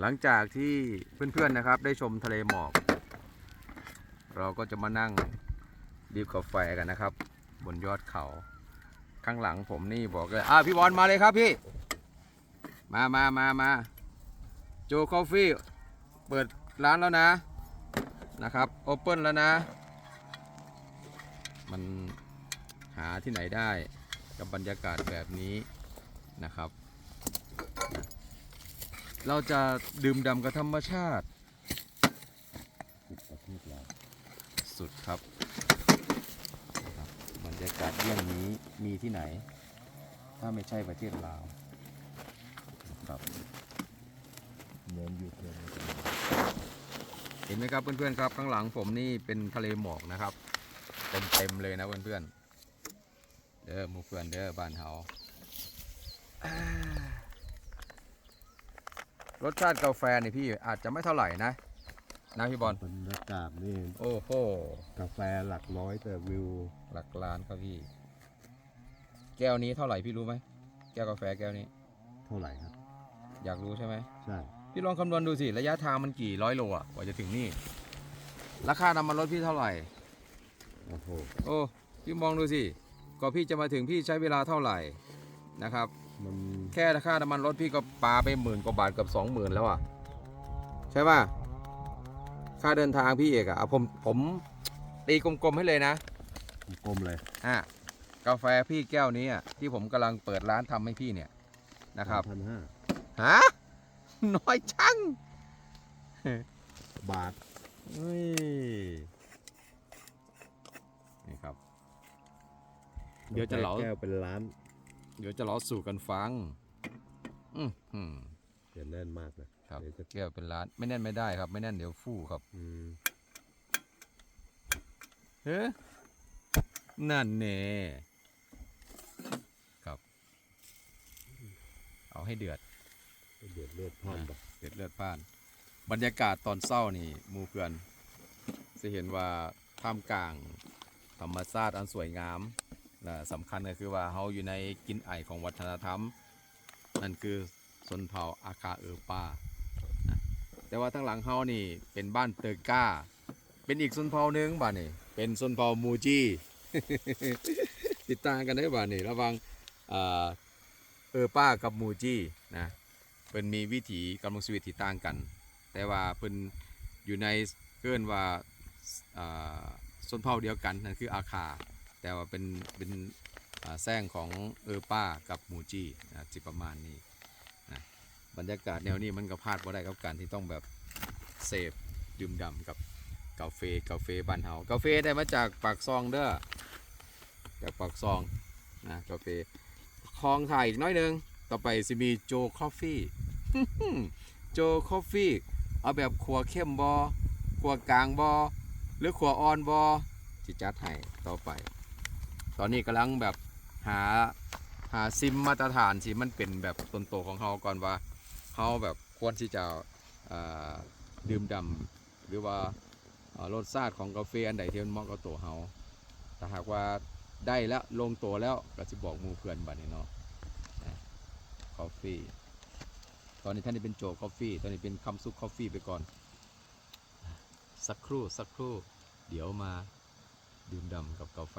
หลังจากที่เพื่อนๆนะครับ ได้ชมทะเลหมอก เราก็จะมานั่งดีบกาแฟกันนะครับ บนยอดเขา ข้างหลังผมนี่บอกเลยอ่าพี่บอลมาเลยครับพี่ มามามามาโจคอฟฟี่เปิดร้านแล้วนะนะครับโอเปิลแล้วนะ มันหาที่ไหนได้กับบรรยากาศแบบนี้นะครับ เราจะดื่มด่ำกับธรรมชาติประเทศเราสุดครับบรรยากาศเยี่ยงนี้มีที่ไหน ถ้าไม่ใช่ประเทศลาวครับเหมือนอยู่เพียงเห็นไหมครับเพื่อนๆครับ ข้างหลังผมนี่เป็นทะเลหมอกนะครับเต็มๆเลยนะเพื่อนๆเด้อมูเพื่อนเด้อบ้านเฮา รสชาติกาแฟนี่พี่อาจจะไม่เท่าไหร่นะ นะพี่บอลบรรยากาศนี่โอ้โหกาแฟหลักร้อยแต่วิวหลักล้านครับพี่ แก้วนี้เท่าไหร่พี่รู้ไหมแก้วกาแฟแก้วนี้ เท่าไหร่ครับ อยากรู้ใช่ไหมใช่พี่ลองคำนวณดูสิระยะทางมันกี่ร้อยโลอะกว่าจะถึงนี่ราคาน้ำมันรถพี่เท่าไหร่โอ้โหโอ้พี่มองดูสิกว่าพี่จะมาถึงพี่ใช้เวลาเท่าไหร่นะครับ มันแค่ราคาน้ำมันรถพี่ก็ปาไปหมื่นกว่าบาทเกับสองหมื่นแล้วอะ ใช่ป่ะ ค่าเดินทางพี่เอกอะเอาผมผมตีกลมๆให้เลยนะ กลมเลยอะกาแฟพี่แก้วนี้อะที่ผมกำลังเปิดร้านทำให้พี่เนี่ยนะครับพันห้าฮะน้อยจังบาทเฮ้ยนี่ครับ เดี๋ยวจะเหลาแก้วเป็นล้าน เดี๋ยวจะเล่าสู่กันฟัง อือหือเดี๋ยวแน่นมากนะครับเดี๋ยวจะแก้วเป็นล้าน ไม่แน่นไม่ได้ครับ ไม่แน่นเดี๋ยวฟู่ครับอืมเฮ้นั่นแน่ครับ เอาให้เดือดเดือดเลือดพล่านปะเดือดเลือดพล่าน บรรยากาศตอนเศร้านี่หมูเพื่อน จะเห็นว่าท่ามกลางธรรมชาติอันสวยงามและ สำคัญก็คือว่าเราอยู่ในกินไอของวัฒนธรรม นั่นคือชนเผ่าอาคาเออป้านะแต่ว่าทั้งหลังเฮานี่เป็นบ้านเตอร์ก้า เป็นอีกชนเผ่าหนึงบ้านนี่เป็นชนเผ่ามูจีติดตามกันได้บ้านนี่ระหวังอ่าเออป้ากับมูจีนะเพิ่นมีวิถีกำลังชีวิตที่ต่างกัน แต่ว่าเพิ่นอยู่ในเกินว่าอ่าชนเผ่าเดียวกันนั่นคืออาคา แต่ว่าเป็นเป็นแซงของเออป้ากับมูจีนะจิประมาณนี้นะบรรยากาศแนวนี้มันก็พลาดบ่ได้กับการที่ต้องแบบเสพดื่มด่ำกับกาแฟกาแฟบ้านเฮากาแฟได้มาจากปากซองเด้อจากปากซองนะกาแฟคลองถ่ายอีกน้อยนึงต่อไปสิมีโจคอฟฟี่โจคอฟฟี่เอาแบบขัวเข้มบอขัวกลางบอหรือขัวอ่อนบอจิจัดให้ต่อไป ตอนนี้กำลังแบบหาหาซิมมาตรฐานสิมันเป็นแบบต้นโตของเขาก่อนว่าเขาแบบควรที่จะดื่มด่ำหรือว่ารสชาติของกาแฟอันใดที่มันเหมาะกับตัวเขาแต่หากว่าได้แล้วลงตัวแล้วก็จะบอกมูเพื่อนบัดนี้เนาะคอฟฟี่ตอนนี้ท่านนี้เป็นโจคอฟฟี่ตอนนี้เป็นคำซุปคอฟฟี่ไปก่อน สักครู่สักครู่ เดี๋ยวมาดื่มด่ำกับกาแฟ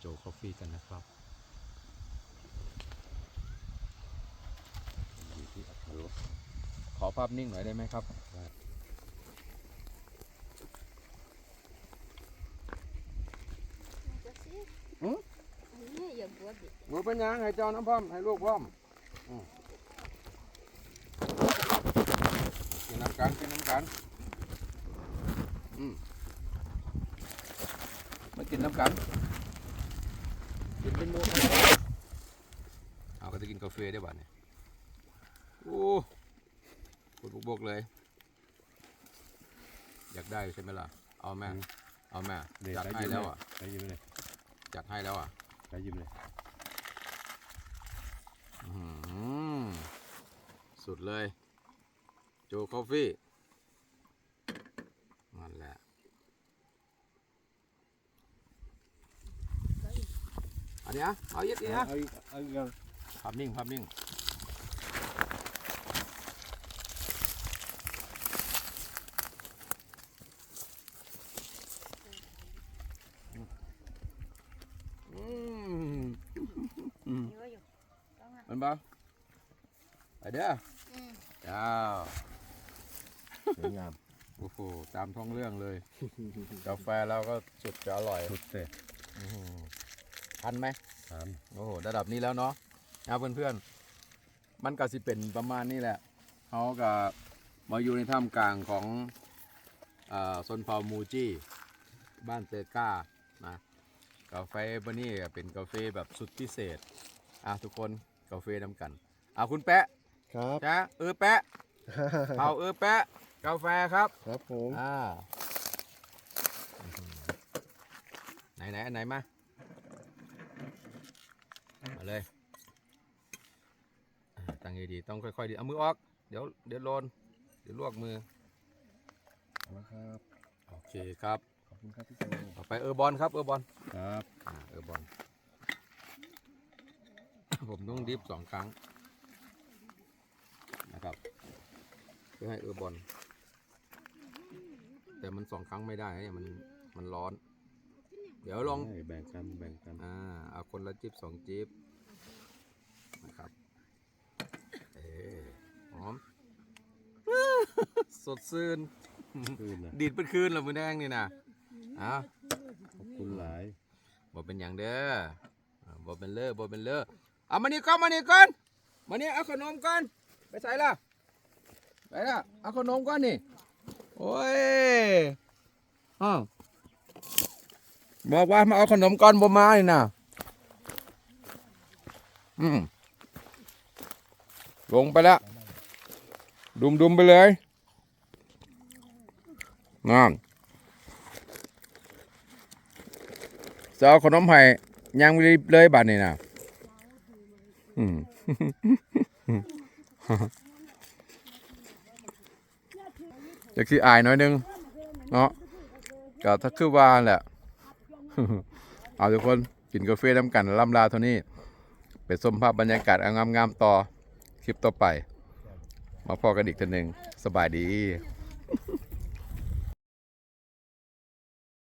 โจคอฟฟี่กันนะครับอยู่ที่อัตรสขอภาพนิ่งหน่อยได้ไหมครับหืออันนี้อย่าบวชดิหนูเป็นยังให้เจ้าน้ำพร้อมให้ลูกพร้อมกินน้ำกันกินน้ำกันอืมมากินน้ำกัน กินเป็นหมูเอาก็จะกินกาแฟได้บ้าเนี่ยโอ้ปวดบกๆเลย อยากได้ใช่ไหมล่ะ เอาแม่ เอาแม่เดี๋ยวจัดได้ให้ยิ้มแล้วเลยอะได้ยิ้มเลยจัดให้แล้วอะได้ยิ้มเลยอื้อหือสุดเลย โจคอฟฟี่นั่นแหละ อันนี้นะเอาเยอะดีนะเอานิ่งภาพนิ่งมันบ้าไปเด้ออ้าวสวยงามโอ้โหตามท้องเรื่องเลย กาแฟเราก็สุดจะอร่อย สุดเลย ทันไหมสามโอ้โหระดับนี้แล้วเนาะนะเพื่อนๆ มันก็สิเป็นประมาณนี้แหละเขาก็มาอยู่ในท่ามกลางของอ่าซนเผามูจิบ้านเตก้านะกาแฟบนี่ก็เป็นกาแฟแบบสุดพิเศษอะทุกคนกาแฟน้ำกันอะคุณแปะครับจ้าเออแปะเผาเออแปะกาแฟครับครับผมอ่าไหนไหนอันไหนมามา เลยอ่าตั้งให้ดีต้องค่อยๆดีเอามือออก เดี๋ยวเดี๋ยวโลนเดี๋ยวลวกมือเอาละครับโอเคครับขอบคุณครับพี่โจต่อไปเออบอลครับเออบอลครับอ่าเออบอลผมต้องดิฟสองครั้งนะครับเพื่อให้เออบอลแต่มันสองครั้งไม่ได้นะเนี่ยมันมันร้อน เดี๋ยวลองให้แบ่งกันแบ่งกันอ่าเอาคนละจิบสองจิบ นะครับ เออหอม สดชื่น คืนนะดีดเป็นคืนเหรอมือแดงนี่นะอ้าวขอบคุณหลาย บ่เป็นอย่างเด้ออ่าบ่เป็นเลอบ่เป็นเลอเอามานี่ก่อนมานี่ก่อนมานี่เอาขนมก่อนไปใส่ละไปละเอาขนมก่อนนี่โอ้ยอ้าวบอกว่ามาเอาขนมก่อนบ่มานี่นะอืม ลงไปแล้ว ดุมดุมๆไปเลยนั่นจะเอาขนมไผ่ยังไม่เลยบัดนี่นะอืมจะคืออายน้อยนึง เนาะก็ถ้าคือว่าแหละเอาทุกคนกินกาแฟน้ำกันล่ำลาเท่านี้ ไปชมภาพบรรยากาศงามๆต่อ คลิปต่อไป มาพอกันอีกทีหนึ่งสบายดี